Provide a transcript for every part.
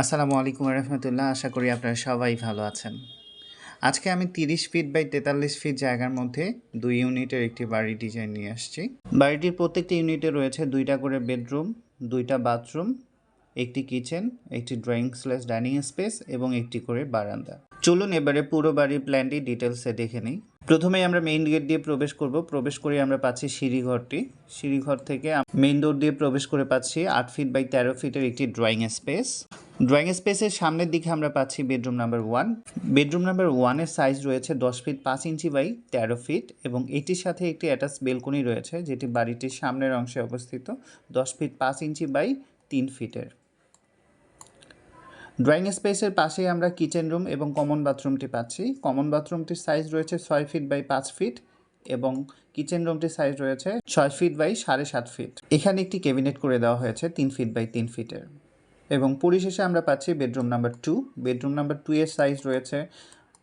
আসসালামু আলাইকুম রহমতুল্লাহ। আশা করি আপনারা সবাই ভালো আছেন। আজকে আমি তিরিশ ফিট বাই তেতাল্লিশ ফিট জায়গার মধ্যে দুই ইউনিটের একটি বাড়ি ডিজাইন নিয়ে আসছি। বাড়িটির প্রত্যেকটি ইউনিটে রয়েছে দুইটা করে বেডরুম, দুইটা বাথরুম, একটি কিচেন, একটি ড্রয়িং স্লেস ডাইনিং স্পেস এবং একটি করে বারান্দা। চলুন এবারে পুরো বাড়ির প্ল্যানটি ডিটেলসে দেখে নিই। প্রথমে আমরা মেইন গেট দিয়ে প্রবেশ করব। প্রবেশ করে আমরা পাচ্ছি সিঁড়িঘরটি। সিঁড়িঘর থেকে মেইন ডোর দিয়ে প্রবেশ করে পাচ্ছি আট ফিট বাই তেরো ফিটের একটি ড্রয়িং স্পেস ড্রয়িং স্পেসের সামনের দিকে আমরা পাচ্ছি bedroom number one bedroom number ওয়ানের সাইজ রয়েছে দশ ফিট পাঁচ ইঞ্চি বাই তেরো ফিট এবং এটির সাথে একটি অ্যাটাচ বেলকনি রয়েছে, যেটি বাড়িটির সামনের অংশে অবস্থিত। দশ ফিট পাঁচ ইঞ্চি বাই তিন ফিটের ড্রয়িং স্পেসের পাশেই আমরা কিচেন রুম এবং কমন বাথরুমটি পাচ্ছি। কমন বাথরুমটির সাইজ রয়েছে ছয় ফিট বাই পাঁচ ফিট এবং কিচেন রুমটির সাইজ রয়েছে ছয় ফিট বাই সাড়ে সাত ফিট এখানে একটি ক্যাবিনেট করে দেওয়া হয়েছে তিন ফিট বাই তিন ফিটের এবং পরিশেষে আমরা পাচ্ছি bedroom number two bedroom number two এর সাইজ রয়েছে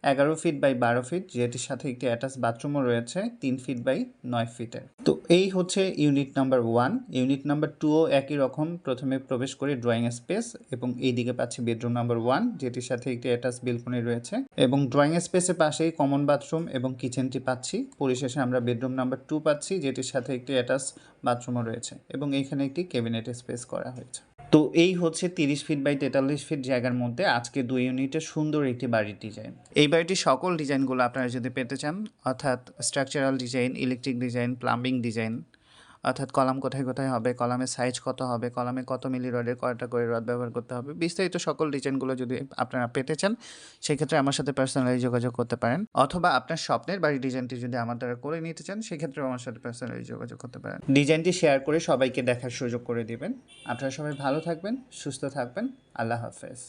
এগারো ফিট বাই বারো ফিট যেটির সাথে একটি অ্যাটাচ বাথরুমও রয়েছে, তিন ফিট বাই নয় ফিটের তো এই হচ্ছে unit number one unit number টুও একই রকম, প্রথমে প্রবেশ করে ড্রয়িং স্পেস এবং এই দিকে পাচ্ছি বেডরুম নাম্বার ওয়ান যেটির সাথে একটি অ্যাটাচ বেলকনি রয়েছে। এবং ড্রয়িং স্পেসের পাশেই কমন বাথরুম এবং কিচেনটি পাচ্ছি। পরিশেষে আমরা বেডরুম নাম্বার টু পাচ্ছি, যেটির সাথে একটি অ্যাটাচ বাথরুমও রয়েছে এবং এইখানে একটি ক্যাবিনেট স্পেস করা হয়েছে। তো এই হচ্ছে তিরিশ ফিট বাই তেতাল্লিশ ফিট জায়গার মধ্যে আজকে দুই ইউনিটের সুন্দর একটি বাড়ির ডিজাইন এই বাড়িটির সকল ডিজাইনগুলো আপনারা যদি পেতে চান, অর্থাৎ structural design electric design plumbing design অর্থাৎ কলাম কোথায় কোথায় হবে, কলামের সাইজ কত হবে, কলামে কত মিলি রডের কয়টা করে রড ব্যবহার করতে হবে, বিস্তারিত সকল ডিজাইনগুলো যদি আপনারা পেতে চান, সেক্ষেত্রে আমার সাথে পার্সোনালি যোগাযোগ করতে পারেন, অথবা আপনার স্বপ্নের বাড়ির ডিজাইনটি যদি আমার দ্বারা করে নিতে চান, সেক্ষেত্রেও আমার সাথে পার্সোনালি যোগাযোগ করতে পারেন। ডিজাইনটি শেয়ার করে সবাইকে দেখার সুযোগ করে দিবেন। আপনারা সবাই ভালো থাকবেন, সুস্থ থাকবেন, আল্লাহ হাফেজ।